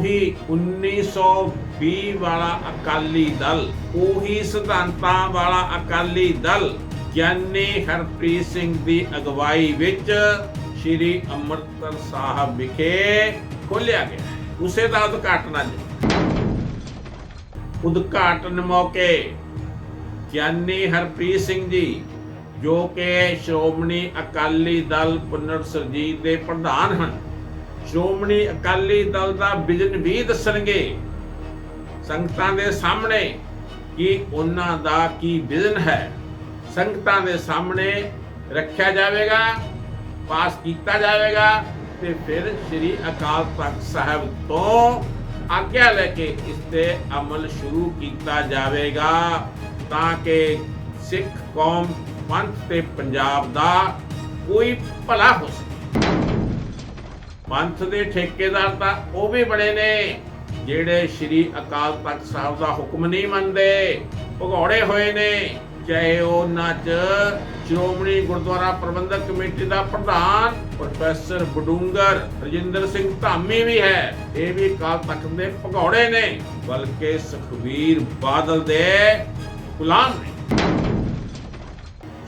ਉਹੀ 1920 ਵਾਲਾ ਅਕਾਲੀ ਦਲ, ਉਹੀ ਸਿਧਾਂਤਾਂ ਵਾਲਾ ਅਕਾਲੀ ਦਲ ਗਿਆਨੀ ਹਰਪ੍ਰੀਤ ਸਿੰਘ ਦੀ ਅਗਵਾਈ ਵਿੱਚ ਸ੍ਰੀ ਅੰਮ੍ਰਿਤਸਰ ਸਾਹਿਬ ਵਿਖੇ ਖੋਲ੍ਹਿਆ ਗਿਆ। ਉਸੇ ਦਾ ਉਦਘਾਟਨ ਅੱਜ। ਉਦਘਾਟਨ ਮੌਕੇ ਗਿਆਨੀ ਹਰਪ੍ਰੀਤ ਸਿੰਘ ਜੀ, ਜੋ ਕਿ ਸ਼੍ਰੋਮਣੀ ਅਕਾਲੀ ਦਲ ਪੁਨਰ ਸਰਜੀਤ ਦੇ ਪ੍ਰਧਾਨ ਹਨ ਸ਼੍ਰੋਮਣੀ ਅਕਾਲੀ ਦਲ ਦਾ ਵਿਜ਼ਨ ਵੀ ਦੱਸਣਗੇ। ਸੰਗਤਾਂ ਦੇ ਸਾਹਮਣੇ ਕਿ ਉਹਨਾਂ ਦਾ ਕੀ ਵਿਜ਼ਨ ਹੈ। ਸੰਗਤਾਂ ਦੇ ਸਾਹਮਣੇ ਰੱਖਿਆ ਜਾਵੇਗਾ, ਪਾਸ ਕੀਤਾ ਜਾਵੇਗਾ ਤੇ ਫਿਰ ਸ੍ਰੀ ਅਕਾਲ ਤਖਤ ਸਾਹਿਬ ਤੋਂ ਆਗਿਆ ਲੈ ਕੇ ਇਸ ਤੇ ਅਮਲ ਸ਼ੁਰੂ ਕੀਤਾ ਜਾਵੇਗਾ ਤਾਂ ਕਿ ਸਿੱਖ ਕੌਮ, ਪੰਥ ਤੇ ਪੰਜਾਬ ਦਾ ਕੋਈ ਭਲਾ ਹੋ ਸਕੇ। ਪੰਥ ਦੇ ਠੇਕੇਦਾਰ ਤਾਂ ਉਹ ਵੀ ਬਣੇ ਨੇ, ਜਿਹੜੇ ਸ੍ਰੀ ਅਕਾਲ ਤਖਤ ਸਾਹਿਬ ਦਾ ਹੁਕਮ ਨਹੀਂ ਮੰਨਦੇ। ਭਗੌੜੇ ਹੋਏ ਨੇ, ਚਾਹੇ ਉਹਨਾਂ 'ਚ ਸ਼੍ਰੋਮਣੀ ਗੁਰਦੁਆਰਾ ਪ੍ਰਬੰਧਕ ਕਮੇਟੀ ਦਾ ਪ੍ਰਧਾਨ, ਪ੍ਰੋਫੈਸਰ ਬਡੂੰਗਰ ਰਜਿੰਦਰ ਸਿੰਘ ਧਾਮੀ ਵੀ ਹੈ। ਇਹ ਵੀ ਅਕਾਲ ਤਖਤ ਦੇ ਭਗੌੜੇ ਨੇ, ਬਲਕਿ ਸੁਖਬੀਰ ਬਾਦਲ ਦੇ ਗੁਲਾਮ ਨੇ।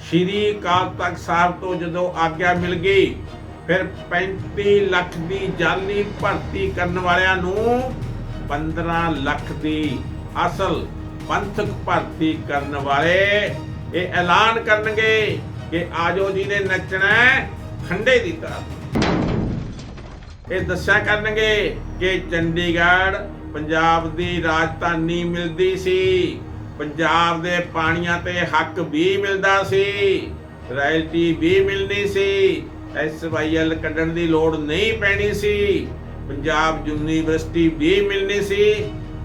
ਸ਼੍ਰੀ ਅਕਾਲ ਤਖਤ ਸਾਹਿਬ ਤੋਂ ਜਦੋਂ ਆਗਿਆ ਮਿਲ ਗਈ ਫਿਰ 35 ਲੱਖ ਦੀ ਜਾਲੀ ਭਰਤੀ ਕਰਨ ਵਾਲਿਆਂ ਨੂੰ 15 ਲੱਖ ਦੀ ਅਸਲ ਪੰਥਕ ਭਰਤੀ ਕਰਨ ਵਾਲੇ ਇਹ ਐਲਾਨ ਕਰਨਗੇ ਕਿ ਆਜੋ ਜੀ ਨੇ ਨੱਚਣਾ ਖੰਡੇ ਦੀ ਤਰ੍ਹਾਂ। ਇਹ ਦੱਸਿਆ ਕਰਨਗੇ ਕਿ ਚੰਡੀਗੜ੍ਹ ਪੰਜਾਬ ਦੀ ਰਾਜਧਾਨੀ ਮਿਲਦੀ ਸੀ, ਪੰਜਾਬ ਦੇ ਪਾਣੀਆਂ ਤੇ ਹੱਕ ਵੀ ਮਿਲਦਾ ਸੀ, ਰਾਇਲਟੀ ਵੀ ਮਿਲਣੀ ਸੀ ਐਸਵਾਈਐਲ ਕੱਢਣ ਦੀ ਲੋੜ ਨਹੀਂ ਪੈਣੀ ਸੀ। ਪੰਜਾਬ ਯੂਨੀਵਰਸਿਟੀ ਵੀ ਮਿਲਣੀ ਸੀ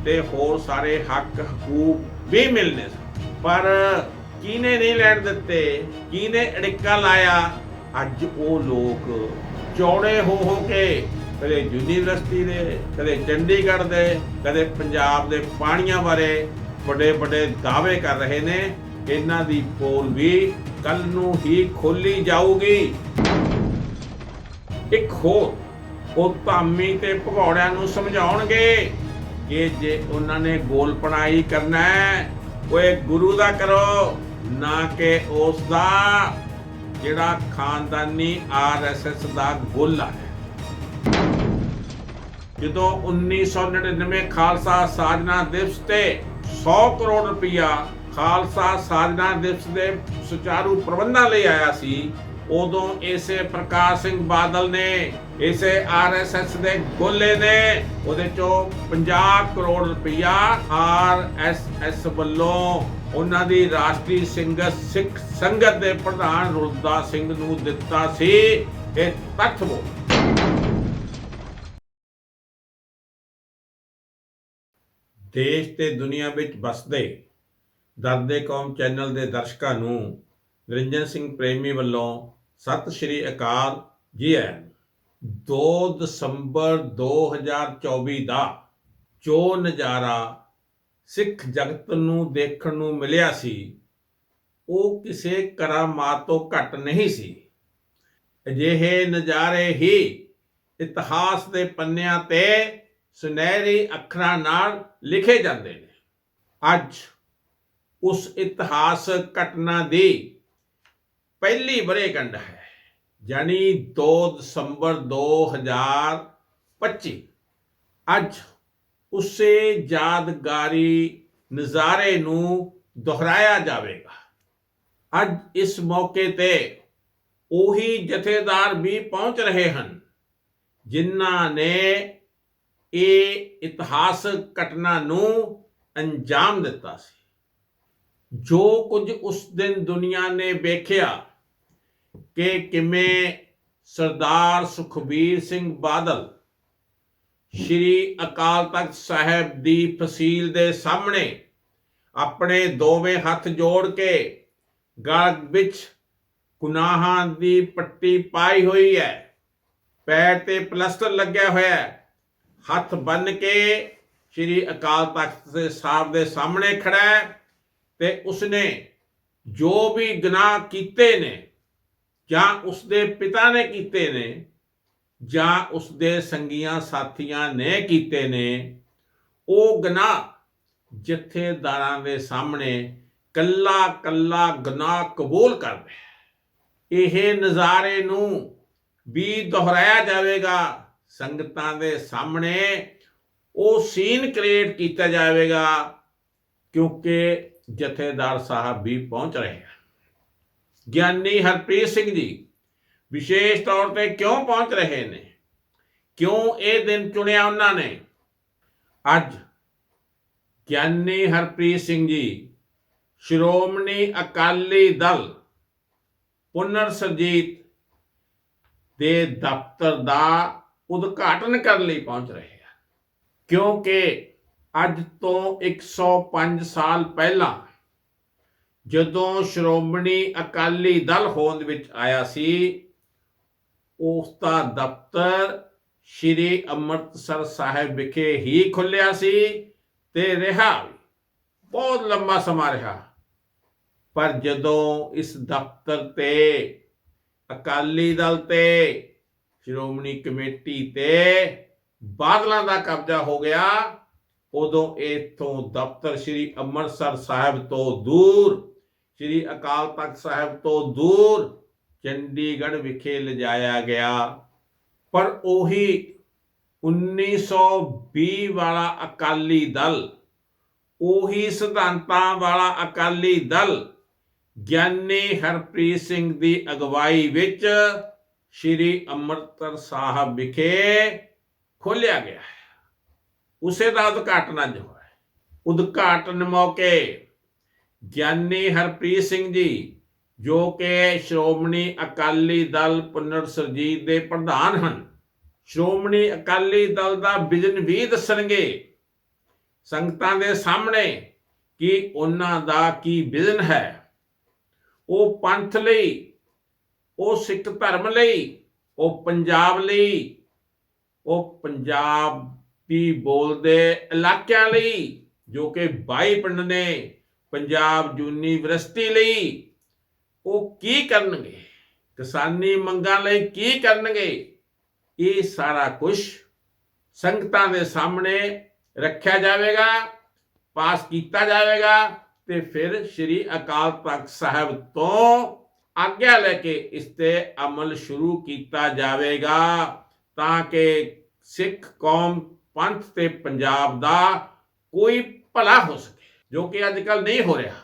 ਤੇ ਹੋਰ ਸਾਰੇ ਹੱਕ, ਹਕੂਕ ਵੀ ਮਿਲਣੇ ਸੀ। ਪਰ ਕਿਹਨੇ ਨਹੀਂ ਲੈਣ ਦਿੱਤੇ? ਕਿਹਨੇ ਅੜਿੱਕਾ ਲਾਇਆ? ਅੱਜ ਉਹ ਲੋਕ ਚੌੜੇ ਹੋ ਹੋ ਕੇ ਕਦੇ ਯੂਨੀਵਰਸਿਟੀ ਦੇ, ਕਦੇ ਚੰਡੀਗੜ੍ਹ ਦੇ, ਕਦੇ ਪੰਜਾਬ ਦੇ ਪਾਣੀਆਂ ਬਾਰੇ ਵੱਡੇ ਵੱਡੇ ਦਾਅਵੇ ਕਰ ਰਹੇ ਨੇ। ਇਹਨਾਂ ਦੀ ਪੋਲ ਵੀ ਕੱਲ ਨੂੰ ਹੀ ਖੋਲੀ ਜਾਊਗੀ। ਇੱਕ ਹੋਰ ਉਹ ਧਾਮੀ ਤੇ ਭਗੌੜਿਆਂ ਨੂੰ ਸਮਝਾਉਣਗੇ ਕਿ ਜੇ ਉਹਨਾਂ ਨੇ ਗੋਲ ਪਣਾਈ ਕਰਨਾ ਹੈ ਓਏ ਗੁਰੂ ਦਾ ਕਰੋ, ਨਾ ਕਿ ਉਸ ਦਾ, ਜਿਹੜਾ ਖਾਨਦਾਨੀ ਆਰਐਸਐਸ ਦਾ ਗੋਲਾ ਹੈ। ਜਦੋਂ 1999 ਖਾਲਸਾ ਸਾਜਨਾ ਦਿਵਸ ਤੇ 100 ਕਰੋੜ ਰੁਪਇਆ ਖਾਲਸਾ ਸਾਜਨਾ ਦਿਵਸ ਦੇ ਸੁਚਾਰੂ ਪ੍ਰਬੰਧਾਂ ਲਈ ਆਇਆ ਸੀ ਉਦੋਂ ਇਸੇ ਪ੍ਰਕਾਸ਼ ਸਿੰਘ ਬਾਦਲ ਨੇ, ਇਸੇ ਆਰਐਸਐਸ ਦੇ ਗੋਲੇ ਨੇ, ਉਹਦੇ ਚੋਂ 50 ਕਰੋੜ ਰੁਪਇਆ ਆਰਐਸਐਸ ਵੱਲੋਂ ਉਹਨਾਂ ਦੀ ਰਾਸ਼ਟਰੀ ਸਿੰਘਤ ਸਿੱਖ ਸੰਗਤ ਦੇ ਪ੍ਰਧਾਨ ਰੁਲਦਾ ਸਿੰਘ ਨੂੰ ਦਿੱਤਾ ਸੀ ਇਹ ਤੱਥ ਵੋ ਦੇਸ਼ ਤੇ ਦੁਨੀਆ ਵਿੱਚ ਵਸਦੇ ਦਰਦੇ ਕੌਮ ਚੈਨਲ ਦੇ ਦਰਸ਼ਕਾਂ ਨੂੰ ਨਿਰੰਜਨ ਸਿੰਘ ਪ੍ਰੇਮੀ ਵੱਲੋਂ ਸਤਿ ਸ਼੍ਰੀ ਅਕਾਲ ਜੀ ਆਇਆਂ ਨੂੰ। 2 ਦਸੰਬਰ 2024 ਦਾ ਜੋ ਨਜ਼ਾਰਾ ਸਿੱਖ ਜਗਤ ਨੂੰ ਦੇਖਣ ਨੂੰ ਮਿਲਿਆ ਸੀ। ਉਹ ਕਿਸੇ ਕਰਾਮਾਤ ਤੋਂ ਘੱਟ ਨਹੀਂ ਸੀ। ਅਜਿਹੇ ਨਜ਼ਾਰੇ ਹੀ ਇਤਿਹਾਸ ਦੇ ਪੰਨਿਆਂ ਤੇ ਸੁਨਹਿਰੀ ਅੱਖਰਾਂ ਨਾਲ ਲਿਖੇ ਜਾਂਦੇ ਨੇ। ਅੱਜ ਉਸ ਇਤਿਹਾਸ ਘਟਨਾ ਦੀ ਪਹਿਲੀ ਬਰੇਗੰਢ ਹੈ, ਯਾਨੀ 2 ਦਸੰਬਰ 2025 ਅੱਜ ਉਸੇ ਯਾਦਗਾਰੀ ਨਜ਼ਾਰੇ ਨੂੰ ਦੁਹਰਾਇਆ ਜਾਵੇਗਾ। ਅੱਜ ਇਸ ਮੌਕੇ ਤੇ ਉਹੀ ਜਥੇਦਾਰ ਵੀ ਪਹੁੰਚ ਰਹੇ ਹਨ, ਜਿਨ੍ਹਾਂ ਨੇ ਇਹ ਇਤਿਹਾਸਕ ਘਟਨਾ ਨੂੰ ਅੰਜਾਮ ਦਿੱਤਾ ਸੀ। ਜੋ ਕੁਝ ਉਸ ਦਿਨ ਦੁਨੀਆ ਨੇ ਵੇਖਿਆ ਕਿ ਕਿਵੇਂ ਸਰਦਾਰ ਸੁਖਬੀਰ ਸਿੰਘ ਬਾਦਲ ਸ਼੍ਰੀ ਅਕਾਲ ਤਖਤ ਸਾਹਿਬ ਦੀ ਫਸੀਲ ਦੇ ਸਾਹਮਣੇ ਆਪਣੇ ਦੋਵੇਂ ਹੱਥ ਜੋੜ ਕੇ ਗਲ ਵਿੱਚ ਗੁਨਾਹਾਂ ਦੀ ਪੱਟੀ ਪਾਈ ਹੋਈ ਹੈ। ਪੈਰ ਤੇ ਪਲਸਟਰ ਲੱਗਿਆ ਹੋਇਆ ਹੈ। ਹੱਥ ਬੰਨ ਕੇ ਸ਼੍ਰੀ ਅਕਾਲ ਤਖਤ ਸਾਹਿਬ ਦੇ ਸਾਹਮਣੇ ਖੜਾ ਹੈ ਤੇ ਉਸਨੇ ਜੋ ਵੀ ਗੁਨਾਹ ਕੀਤੇ ਨੇ ਜਾਂ ਉਸਦੇ ਪਿਤਾ ਨੇ ਕੀਤੇ ਨੇ, ਜਾਂ ਉਸਦੇ ਸੰਗੀਆਂ ਸਾਥੀਆਂ ਨੇ ਕੀਤੇ ਨੇ, ਉਹ ਗੁਨਾਹ ਜਥੇਦਾਰਾਂ ਦੇ ਸਾਹਮਣੇ ਕੱਲਾ ਕੱਲਾ ਗੁਨਾਹ ਕਬੂਲ ਕਰਦਾ ਹੈ ਇਹ ਨਜ਼ਾਰੇ ਨੂੰ ਵੀ ਦੁਹਰਾਇਆ ਜਾਵੇਗਾ, ਸੰਗਤਾਂ ਦੇ ਸਾਹਮਣੇ ਉਹ ਸੀਨ ਕ੍ਰੀਏਟ ਕੀਤਾ ਜਾਵੇਗਾ, ਕਿਉਂਕਿ ਜਥੇਦਾਰ ਸਾਹਿਬ ਵੀ ਪਹੁੰਚ ਰਹੇ ਹਨ ਗਿਆਨੀ ਹਰਪ੍ਰੀਤ ਸਿੰਘ ਜੀ ਵਿਸ਼ੇਸ਼ ਤੌਰ ਤੇ ਕਿਉਂ ਪਹੁੰਚ ਰਹੇ ਨੇ? ਕਿਉਂ ਇਹ ਦਿਨ ਚੁਣਿਆ ਉਹਨਾਂ ਨੇ? ਅੱਜ ਗਿਆਨੀ ਹਰਪ੍ਰੀਤ ਸਿੰਘ ਜੀ, ਸ਼੍ਰੋਮਣੀ ਅਕਾਲੀ ਦਲ ਪੁਨਰ ਸਰਜੀਤ ਦੇ ਦਫ਼ਤਰ ਦਾ ਉਦਘਾਟਨ ਕਰਨ ਲਈ ਪਹੁੰਚ ਰਹੇ ਹਨ ਕਿਉਂਕਿ ਅੱਜ ਤੋਂ 105 ਸਾਲ ਪਹਿਲਾਂ ਜਦੋਂ ਸ਼੍ਰੋਮਣੀ ਅਕਾਲੀ ਦਲ ਹੋਂਦ ਵਿੱਚ ਆਇਆ ਸੀ, ਉਸ ਦਾ ਦਫ਼ਤਰ ਸ਼੍ਰੀ ਅੰਮ੍ਰਿਤਸਰ ਸਾਹਿਬ ਵਿਖੇ ਹੀ ਖੁੱਲਿਆ ਸੀ ਤੇ ਰਿਹਾ ਬਹੁਤ ਲੰਬਾ ਸਮਾਂ ਰਿਹਾ। ਪਰ ਜਦੋਂ ਇਸ ਦਫ਼ਤਰ ਤੇ, ਅਕਾਲੀ ਦਲ ਤੇ, ਸ਼੍ਰੋਮਣੀ ਕਮੇਟੀ ਤੇ ਬਾਦਲਾਂ ਦਾ ਕਬਜ਼ਾ ਹੋ ਗਿਆ, ਉਦੋਂ ਇਥੋਂ ਦਫ਼ਤਰ ਸ੍ਰੀ ਅੰਮ੍ਰਿਤਸਰ ਸਾਹਿਬ ਤੋਂ ਦੂਰ ਸ੍ਰੀ ਅਕਾਲ ਤਖਤ ਸਾਹਿਬ ਤੋਂ ਦੂਰ ਚੰਡੀਗੜ੍ਹ ਵਿਖੇ ਲਿਜਾਇਆ ਗਿਆ। ਪਰ ਉਹੀ 1920 ਵਾਲਾ ਅਕਾਲੀ ਦਲ, ਉਹੀ ਸਿਧਾਂਤਾਂ ਵਾਲਾ ਅਕਾਲੀ ਦਲ, ਗਿਆਨੀ ਹਰਪ੍ਰੀਤ ਸਿੰਘ ਦੀ ਅਗਵਾਈ ਵਿੱਚ ਸ੍ਰੀ ਅੰਮ੍ਰਿਤਸਰ ਸਾਹਿਬ ਵਿਖੇ ਖੋਲਿਆ ਗਿਆ ਹੈ। ਉਸੇ ਦਾ ਉਦਘਾਟਨ ਅੱਜ ਹੋਇਆ ਹੈ। ਉਦਘਾਟਨ ਮੌਕੇ ਗਿਆਨੀ ਹਰਪ੍ਰੀਤ ਸਿੰਘ ਜੀ, ਜੋ ਕਿ ਸ਼੍ਰੋਮਣੀ ਅਕਾਲੀ ਦਲ ਪੁਨਰ ਸਰਜੀਤ ਦੇ ਪ੍ਰਧਾਨ ਹਨ। ਸ਼੍ਰੋਮਣੀ ਅਕਾਲੀ ਦਲ ਦਾ ਵਿਜ਼ਨ ਵੀ ਦੱਸਣਗੇ ਸੰਗਤਾਂ ਦੇ ਸਾਹਮਣੇ ਕਿ ਉਹਨਾਂ ਦਾ ਕੀ ਵਿਜ਼ਨ ਹੈ। ਉਹ ਪੰਥ ਲਈ, ਉਹ ਸਿੱਖ ਧਰਮ ਲਈ, ਉਹ ਪੰਜਾਬ ਲਈ, ਉਹ ਪੰਜਾਬੀ ਬੋਲਦੇ ਇਲਾਕਿਆਂ ਲਈ, ਜੋ ਕਿ 22 ਪਿੰਡ ਨੇ ਪੰਜਾਬ ਯੂਨੀਵਰਸਿਟੀ ਲਈ ਉਹ ਕੀ ਕਰਨਗੇ? ਕਿਸਾਨੀ ਮੰਗਾਂ ਲਈ ਕੀ ਕਰਨਗੇ? ਇਹ ਸਾਰਾ ਕੁਝ ਸੰਗਤਾਂ ਦੇ ਸਾਹਮਣੇ ਰੱਖਿਆ ਜਾਵੇਗਾ, ਪਾਸ ਕੀਤਾ ਜਾਵੇਗਾ ਤੇ ਫਿਰ ਸ੍ਰੀ ਅਕਾਲ ਤਖਤ ਸਾਹਿਬ ਤੋਂ ਆਗਿਆ ਲੈ ਕੇ ਇਸ ਤੇ ਅਮਲ ਸ਼ੁਰੂ ਕੀਤਾ ਜਾਵੇਗਾ ਤਾਂ ਕਿ ਸਿੱਖ ਕੌਮ, ਪੰਥ ਤੇ ਪੰਜਾਬ ਦਾ ਕੋਈ ਭਲਾ ਹੋ ਸਕੇ। ਜੋ ਕਿ ਅੱਜ ਕੱਲ ਨਹੀਂ ਹੋ ਰਿਹਾ।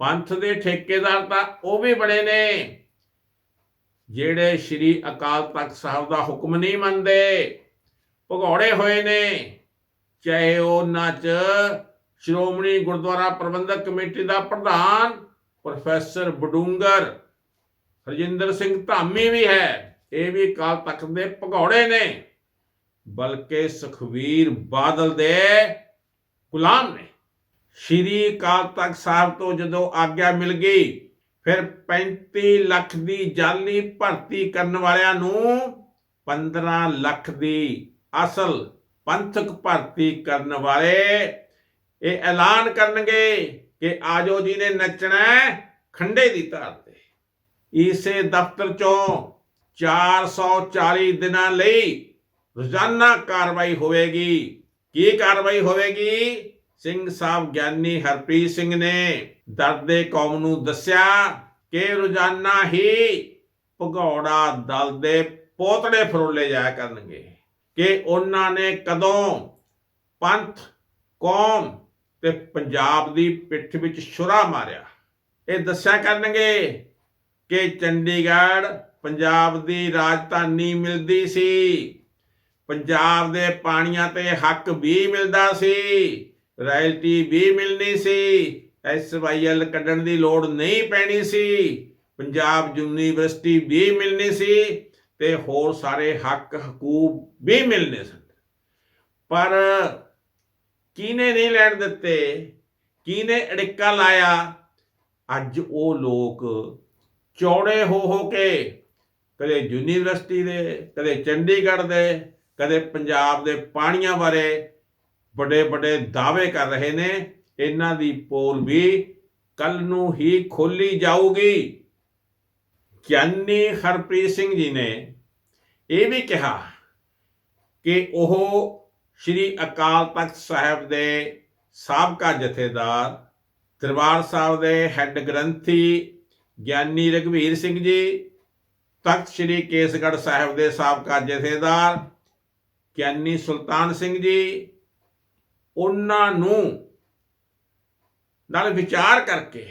ਪੰਥ ਦੇ ਠੇਕੇਦਾਰ ਤਾਂ ਉਹ ਵੀ ਬਣੇ ਨੇ, ਜਿਹੜੇ ਸ੍ਰੀ ਅਕਾਲ ਤਖਤ ਸਾਹਿਬ ਦਾ ਹੁਕਮ ਨਹੀਂ ਮੰਨਦੇ, ਭਗੌੜੇ ਹੋਏ ਨੇ, ਚਾਹੇ ਉਹਨਾਂ 'ਚ ਸ਼੍ਰੋਮਣੀ ਗੁਰਦੁਆਰਾ ਪ੍ਰਬੰਧਕ ਕਮੇਟੀ ਦਾ ਪ੍ਰਧਾਨ, ਪ੍ਰੋਫੈਸਰ ਬਡੂੰਗਰ, ਹਰਜਿੰਦਰ ਸਿੰਘ ਧਾਮੀ ਵੀ ਹੈ, ਇਹ ਵੀ ਅਕਾਲ ਤਖਤ ਦੇ ਭਗੌੜੇ ਨੇ, ਬਲਕਿ ਸੁਖਵੀਰ ਬਾਦਲ ਦੇ ਗੁਲਾਮ ਨੇ। ਸ਼੍ਰੀ ਅਕਾਲ ਤਖਤ ਸਾਹਿਬ ਤੋਂ ਜਦੋਂ ਆਗਿਆ ਮਿਲ ਗਈ, ਫਿਰ 35 ਲੱਖ ਦੀ ਜਾਲੀ ਭਰਤੀ ਕਰਨ ਵਾਲਿਆਂ ਨੂੰ 15 ਲੱਖ ਦੀ ਅਸਲ ਪੰਥਕ ਭਰਤੀ ਕਰਨ ਵਾਲੇ ਇਹ ਐਲਾਨ ਕਰਨਗੇ ਕਿ ਆਜੋ ਜੀ ਨੇ ਨੱਚਣਾ ਖੰਡੇ ਦੀ ਧਾਰ ਤੇ। ਇਸੇ ਦਫ਼ਤਰ ਚੋਂ 440 ਦਿਨਾਂ ਲਈ ਰੋਜ਼ਾਨਾ ਕਾਰਵਾਈ ਹੋਵੇਗੀ। ਕੀ ਕਾਰਵਾਈ ਹੋਵੇਗੀ? ਸਿੰਘ ਸਾਹਿਬ ਗਿਆਨੀ ਹਰਪ੍ਰੀਤ ਸਿੰਘ ਨੇ ਦਰਦੇ ਕੌਮ ਨੂੰ ਦੱਸਿਆ ਕਿ ਰੋਜ਼ਾਨਾ ਹੀ ਭਗੌੜਾ ਦਲ ਦੇ ਪੋਤੜੇ ਫਰੋਲੇ ਜਾਇਆ ਕਰਨਗੇ ਕਿ ਉਹਨਾਂ ਨੇ ਕਦੋਂ ਪੰਥ, ਕੌਮ ਤੇ ਪੰਜਾਬ ਦੀ ਪਿੱਠ ਵਿੱਚ ਛੁਰਾ ਮਾਰਿਆ। ਇਹ ਦੱਸਿਆ ਕਰਨਗੇ ਕਿ ਚੰਡੀਗੜ੍ਹ ਪੰਜਾਬ ਦੀ ਰਾਜਧਾਨੀ ਮਿਲਦੀ ਸੀ, ਪੰਜਾਬ ਦੇ ਪਾਣੀਆਂ ਤੇ ਹੱਕ ਵੀ ਮਿਲਦਾ ਸੀ ਰਾਇਲਟੀ ਵੀ ਮਿਲਣੀ ਸੀ। ਐਸਵਾਈਐਲ ਕੱਢਣ ਦੀ ਲੋੜ ਨਹੀਂ ਪੈਣੀ ਸੀ। ਪੰਜਾਬ ਯੂਨੀਵਰਸਿਟੀ ਵੀ ਮਿਲਣੀ ਸੀ ਤੇ ਹੋਰ ਸਾਰੇ ਹੱਕ ਹਕੂਕ ਵੀ ਮਿਲਨੇ ਸਨ। ਪਰ ਕਿਹਨੇ ਨਹੀਂ ਲੈਣ ਦਿੱਤੇ? ਕਿਹਨੇ ਅੜਿੱਕਾ ਲਾਇਆ? ਅੱਜ ਉਹ ਲੋਕ ਚੌੜੇ ਹੋ ਹੋ ਕੇ ਕਦੇ ਯੂਨੀਵਰਸਿਟੀ ਦੇ, ਕਦੇ ਚੰਡੀਗੜ੍ਹ ਦੇ, ਕਦੇ ਪੰਜਾਬ ਦੇ ਪਾਣੀਆਂ ਬਾਰੇ ਵੱਡੇ ਵੱਡੇ ਦਾਅਵੇ ਕਰ ਰਹੇ ਨੇ। ਇਹਨਾਂ ਦੀ ਪੋਲ ਵੀ ਕੱਲ ਨੂੰ ਹੀ ਖੋਲੀ ਜਾਊਗੀ। ਗਿਆਨੀ ਹਰਪ੍ਰੀਤ ਸਿੰਘ ਜੀ ਨੇ ਇਹ ਵੀ ਕਿਹਾ ਕਿ ਉਹ ਸ੍ਰੀ ਅਕਾਲ ਤਖਤ ਸਾਹਿਬ ਦੇ ਸਾਬਕਾ ਜਥੇਦਾਰ, ਦਰਬਾਰ ਸਾਹਿਬ ਦੇ ਹੈੱਡ ਗ੍ਰੰਥੀ ਗਿਆਨੀ ਰਘਵੀਰ ਸਿੰਘ ਜੀ, ਤਖਤ ਸ੍ਰੀ ਕੇਸਗੜ੍ਹ ਸਾਹਿਬ ਦੇ ਸਾਬਕਾ ਜਥੇਦਾਰ ਗਿਆਨੀ ਸੁਲਤਾਨ ਸਿੰਘ ਜੀ ਉਹਨਾਂ ਨੂੰ ਨਾਲ ਵਿਚਾਰ ਕਰਕੇ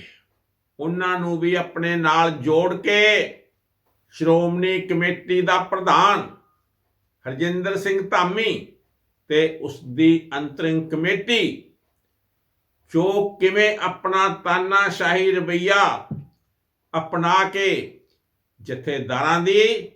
ਉਹਨਾਂ ਨੂੰ ਵੀ ਆਪਣੇ ਨਾਲ ਜੋੜ ਕੇ ਸ਼੍ਰੋਮਣੀ ਕਮੇਟੀ ਦਾ ਪ੍ਰਧਾਨ ਹਰਜਿੰਦਰ ਸਿੰਘ ਧਾਮੀ ਤੇ ਉਸ ਦੀ ਅੰਤਰਿੰਗ ਕਮੇਟੀ, ਜੋ ਕਿਵੇਂ ਆਪਣਾ ਤਾਨਾਸ਼ਾਹੀ ਰਵਈਆ ਅਪਣਾ ਕੇ ਜਥੇਦਾਰਾਂ ਦੀ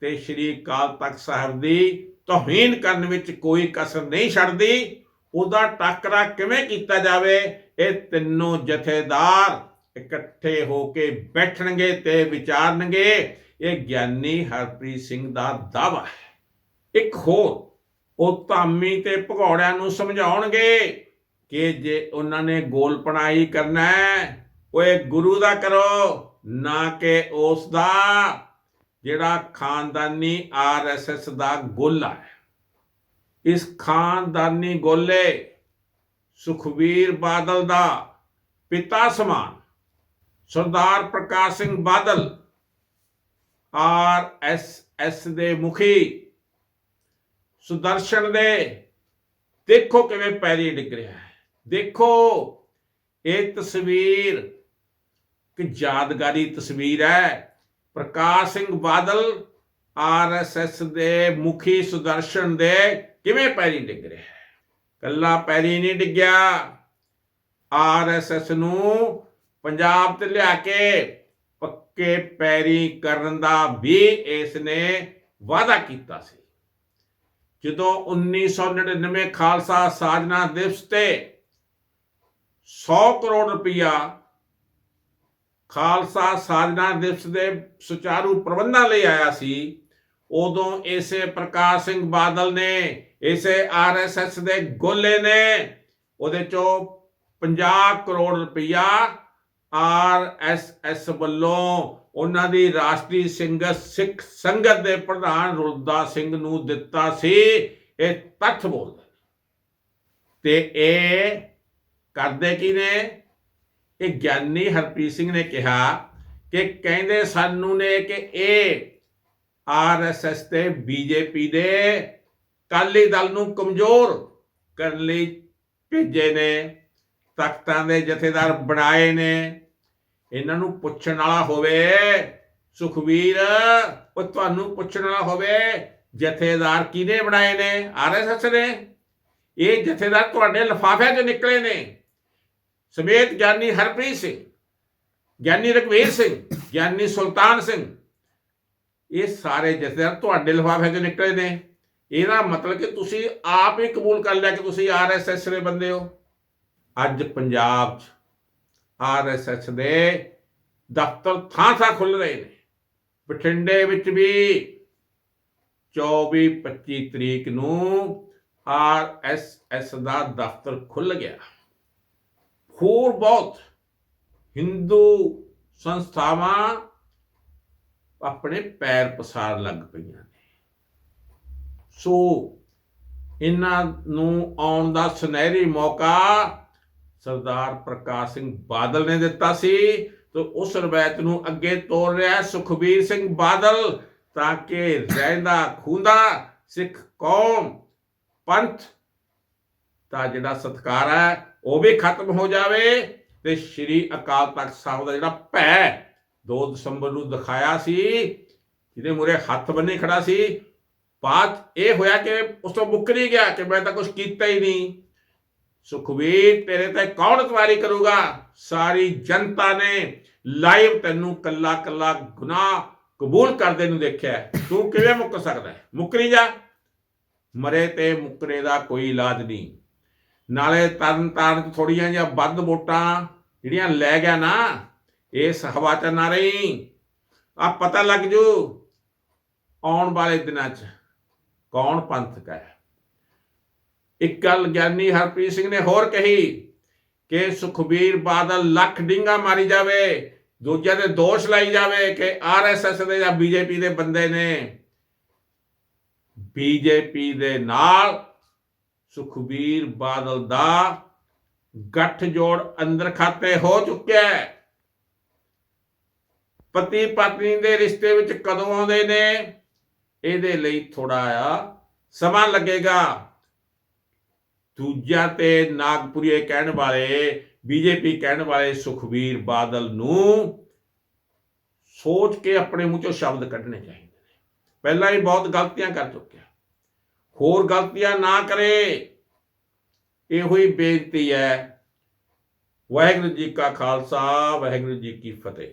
ਤੇ ਸ਼੍ਰੀ ਅਕਾਲ ਤਖਤ ਸਾਹਿਬ ਦੀ ਤੋਹੀਨ ਕਰਨ ਵਿੱਚ ਕੋਈ ਕਸਰ ਨਹੀਂ ਛੱਡਦੀ ਉਹਦਾ ਟਾਕਰਾ ਕਿਵੇਂ ਕੀਤਾ ਜਾਵੇ? ਇਹ ਤਿੰਨੋਂ ਜਥੇਦਾਰ ਇਕੱਠੇ ਹੋ ਕੇ ਬੈਠਣਗੇ ਤੇ ਵਿਚਾਰਨਗੇ। ਇਹ ਗਿਆਨੀ ਹਰਪ੍ਰੀਤ ਸਿੰਘ ਦਾ ਦਾਵਾ ਹੈ। ਇੱਕ ਹੋਰ, ਉਹ ਧਾਮੀ ਤੇ ਭਗੌੜਿਆਂ ਨੂੰ ਸਮਝਾਉਣਗੇ ਕਿ ਜੇ ਉਹਨਾਂ ਨੇ ਗੋਲ ਪਣਾਈ ਕਰਨਾ ਹੈ, ਉਹ ਇਹ ਗੁਰੂ ਦਾ ਕਰੋ, ਨਾ ਕਿ ਉਸ ਦਾ, ਜਿਹੜਾ ਖਾਨਦਾਨੀ ਆਰਐਸਐਸ ਦਾ ਗੋਲਾ ਹੈ। ਇਸ ਖਾਨਦਾਨੀ ਗੋਲੇ ਸੁਖਵੀਰ ਬਾਦਲ ਦਾ ਪਿਤਾ ਸਮਾਨ। Sardar Parkash Singh Badal, R S S ਦੇ ਮੁਖੀ, ਸੁਦਰਸ਼ਨ ਦੇ। ਦੇਖੋ ਕਿਵੇਂ ਪੈਰੀ ਡਿੱਗ ਰਿਹਾ ਹੈ। ਦੇਖੋ, ਇਹ ਤਸਵੀਰ ਕਿ ਯਾਦਗਾਰੀ ਤਸਵੀਰ ਹੈ। ਪ੍ਰਕਾਸ਼ ਸਿੰਘ ਬਾਦਲ ਆਰਐਸਐਸ ਦੇ ਮੁਖੀ, ਸੁਦਰਸ਼ਨ ਦੇ ਕਿਵੇਂ ਪੈਰੀ ਡਿੱਗ ਰਿਹਾ? ਹੈ ਕੱਲਾ ਪੈਰੀ ਨਹੀਂ ਡਿੱਗਿਆ। ਆਰਐਸਐਸ ਨੂੰ ਪੰਜਾਬ ਤੇ ਲਿਆ ਕੇ ਪੱਕੇ ਪੈਰੀ ਕਰਨ ਦਾ ਵੀ ਇਸ ਨੇ ਵਾਅਦਾ ਕੀਤਾ ਸੀ। ਜਦੋਂ 1999 ਖਾਲਸਾ ਸਾਜਨਾ ਦਿਵਸ ਤੇ 100 ਕਰੋੜ ਰੁਪਇਆ ਖਾਲਸਾ ਸਾਜਨਾ ਦਿਵਸ ਦੇ ਸੁਚਾਰੂ ਪ੍ਰਬੰਧਾਂ ਲਈ ਆਇਆ ਸੀ, ਉਦੋਂ ਇਸੇ ਪ੍ਰਕਾਸ਼ ਸਿੰਘ ਬਾਦਲ ਨੇ ਇਸੇ ਆਰਐਸਐਸ ਦੇ ਗੋਲੇ ਨੇ, ਉਹਦੇ ਚੋਂ 50 ਕਰੋੜ ਰੁਪਇਆ ਆਰਐਸਐਸ ਵੱਲੋਂ ਉਹਨਾਂ ਦੀ ਰਾਸ਼ਟਰੀ ਸਿੰਘ ਸਿੱਖ ਸੰਗਤ ਦੇ ਪ੍ਰਧਾਨ ਰੁਲਦਾ ਸਿੰਘ ਨੂੰ ਦਿੱਤਾ ਸੀ, ਇਹ ਤੱਥ ਬੋਲਦਾ ਤੇ ਇਹ ਕਰਦੇ ਕੀ ਨੇ ਇਹ ਗਿਆਨੀ ਹਰਪ੍ਰੀਤ ਸਿੰਘ ਨੇ ਕਿਹਾ ਕਿ ਕਹਿੰਦੇ ਸਾਨੂੰ ਨੇ ਕਿ ਇਹ ਆਰਐਸਐਸ ਤੇ ਬੀਜੇਪੀ ਦੇ ਕਾਲੀ ਦਲ ਨੂੰ ਕਮਜ਼ੋਰ ਕਰਨ ਲਈ ਭੇਜੇ ਨੇ, ਤਖਤਾਂ ਦੇ ਜਥੇਦਾਰ ਬਣਾਏ ਨੇ। ਇਹਨਾਂ ਨੂੰ ਪੁੱਛਣ ਵਾਲਾ ਹੋਵੇ, ਸੁਖਵੀਰ, ਉਹ ਤੁਹਾਨੂੰ ਪੁੱਛਣ ਵਾਲਾ ਹੋਵੇ, ਜਥੇਦਾਰ ਕਿਹਨੇ ਬਣਾਏ ਨੇ? ਆਰਐਸਐਸ ਨੇ। ਇਹ ਜਥੇਦਾਰ ਤੁਹਾਡੇ ਲਿਫਾਫਿਆਂ 'ਚ ਨਿਕਲੇ ਨੇ। ਸਮੇਤ ਗਿਆਨੀ ਹਰਪ੍ਰੀਤ ਸਿੰਘ, ਗਿਆਨੀ ਰਘਵੀਰ ਸਿੰਘ, ਗਿਆਨੀ ਸੁਲਤਾਨ ਸਿੰਘ, ਇਹ ਸਾਰੇ ਜਥੇਦਾਰ ਤੁਹਾਡੇ ਲਿਫਾਫੇ 'ਚੋਂ ਨਿਕਲੇ ਨੇ। ਇਹਦਾ ਮਤਲਬ ਕਿ ਤੁਸੀਂ ਆਪ ਹੀ ਕਬੂਲ ਕਰ ਲਿਆ ਕਿ ਤੁਸੀਂ ਆਰਐਸਐਸ ਦੇ ਬੰਦੇ ਹੋ। ਅੱਜ ਪੰਜਾਬ 'ਚ ਆਰਐਸਐਸ ਦੇ ਦਫ਼ਤਰ ਥਾਂ ਥਾਂ ਖੁੱਲ ਰਹੇ ਨੇ। ਬਠਿੰਡੇ ਵਿੱਚ ਵੀ 24 25 ਤਰੀਕ ਨੂੰ ਆਰਐਸਐਸ ਦਾ ਦਫ਼ਤਰ ਖੁੱਲ ਗਿਆ। ਹੋਰ ਬਹੁਤ ਹਿੰਦੂ ਸੰਸਥਾਵਾਂ ਆਪਣੇ ਪੈਰ ਪਸਾਰ ਲੱਗ ਪਈਆਂ ਨੇ। ਸੋ ਇਹਨਾਂ ਨੂੰ ਆਉਣ ਦਾ ਸੁਨਹਿਰੀ ਮੌਕਾ ਸਰਦਾਰ ਪ੍ਰਕਾਸ਼ ਸਿੰਘ ਬਾਦਲ ਨੇ ਦਿੱਤਾ ਸੀ ਤੇ ਉਸ ਰਵਾਇਤ ਨੂੰ ਅੱਗੇ ਤੋਰ ਰਿਹਾ ਸੁਖਬੀਰ ਸਿੰਘ ਬਾਦਲ ਤਾਂ ਕਿ ਰਹਿੰਦਾ, ਖੁੰਦਾ ਸਿੱਖ ਕੌਮ, ਪੰਥ ਦਾ ਜਿਹੜਾ ਸਤਕਾਰ ਹੈ, ਉਹ ਵੀ ਖਤਮ ਹੋ ਜਾਵੇ ਤੇ ਸ਼੍ਰੀ ਅਕਾਲ ਤਖਤ ਸਾਹਿਬ ਦਾ ਜਿਹੜਾ ਭੈ 2 ਦਸੰਬਰ ਨੂੰ ਦਿਖਾਇਆ ਸੀ, ਜਿਹਦੇ ਮੂਰੇ ਹੱਥ ਬੰਨੇ ਖੜਾ ਸੀ ਬਾਤ ਇਹ ਹੋਇਆ ਕਿ ਉਸ ਤੋਂ ਮੁੱਕਰੀ ਗਿਆ ਕਿ ਮੈਂ ਤਾਂ ਕੁਝ ਕੀਤਾ ਹੀ ਨਹੀਂ। ਸੁਖਵੀਰ ਤੇਰੇ ਤੇ ਕੌਣ ਤਵਾਰੀ ਕਰੂਗਾ? ਸਾਰੀ ਜਨਤਾ ਨੇ ਲਾਈਵ ਤੈਨੂੰ ਕੱਲਾ ਕੱਲਾ ਗੁਨਾਹ ਕਬੂਲ ਕਰਦੇ ਨੂੰ ਦੇਖਿਆ। ਤੂੰ ਕਿਵੇਂ ਮੁੱਕ ਸਕਦਾ? ਮੁੱਕਰੀ ਜਾ। ਮਰੇ ਤੇ ਮੁੱਕਰੇ ਦਾ ਕੋਈ ਇਲਾਜ ਨਹੀਂ। ਨਾਲੇ ਤਰਨ ਤਾਰਨ ਥੋੜੀਆਂ ਜਿਹੀਆਂ ਵੱਧ ਵੋਟਾਂ ਜਿਹੜੀਆਂ ਲੈ ਗਿਆ ਨਾ, ਇਹ ਹਵਾ ਚ ਨਾ ਰਹੀ। ਆ ਪਤਾ ਲੱਗ ਜੂ ਆਉਣ ਵਾਲੇ ਦਿਨਾਂ ਚ। ਕੌਣ ਪੰਥਕ ਹੈ? ਇੱਕ ਗੱਲ ਗਿਆਨੀ ਹਰਪ੍ਰੀਤ ਸਿੰਘ ਨੇ ਹੋਰ ਕਹੀ ਕਿ ਸੁਖਬੀਰ ਬਾਦਲ ਲੱਖ ਡਿੰਗਾ ਮਾਰੀ ਜਾਵੇ, ਦੂਜਿਆਂ ਦੇ ਦੋਸ਼ ਲਾਈ ਜਾਵੇ ਕਿ ਆਰਐਸਐਸ ਦੇ ਜਾਂ ਬੀਜੇਪੀ ਦੇ ਬੰਦੇ ਨੇ ਬੀਜੇਪੀ ਦੇ ਨਾਲ ਸੁਖਬੀਰ ਬਾਦਲ ਦਾ ਗੱਠਜੋੜ ਅੰਦਰ ਖਾਤੇ ਹੋ ਚੁੱਕਿਆ ਹੈ। ਪਤੀ ਪਤਨੀ ਦੇ ਰਿਸ਼ਤੇ ਵਿੱਚ ਕਦੋਂ ਆਉਂਦੇ ਨੇ? ਇਹਦੇ ਲਈ ਥੋੜਾ ਆ ਸਮਾਂ ਲੱਗੇਗਾ। ਦੂਜਾ ਤੇ ਨਾਗਪੁਰੀਏ ਕਹਿਣ ਵਾਲੇ, ਬੀਜੇਪੀ ਕਹਿਣ ਵਾਲੇ ਸੁਖਬੀਰ ਬਾਦਲ ਨੂੰ ਸੋਚ ਕੇ ਆਪਣੇ ਮੂੰਹ ਚੋਂ ਸ਼ਬਦ ਕੱਢਣੇ ਚਾਹੀਦੇ ਨੇ। ਪਹਿਲਾਂ ਹੀ ਬਹੁਤ ਗਲਤੀਆਂ ਕਰ ਚੁੱਕਿਆ। ਹੋਰ ਗਲਤੀਆਂ ਨਾ ਕਰੇ। ਇਹੋ ਹੀ ਬੇਨਤੀ ਹੈ। ਵਾਹਿਗੁਰੂ ਜੀ ਕਾ ਖਾਲਸਾ, ਵਾਹਿਗੁਰੂ ਜੀ ਕੀ ਫਤਿਹ।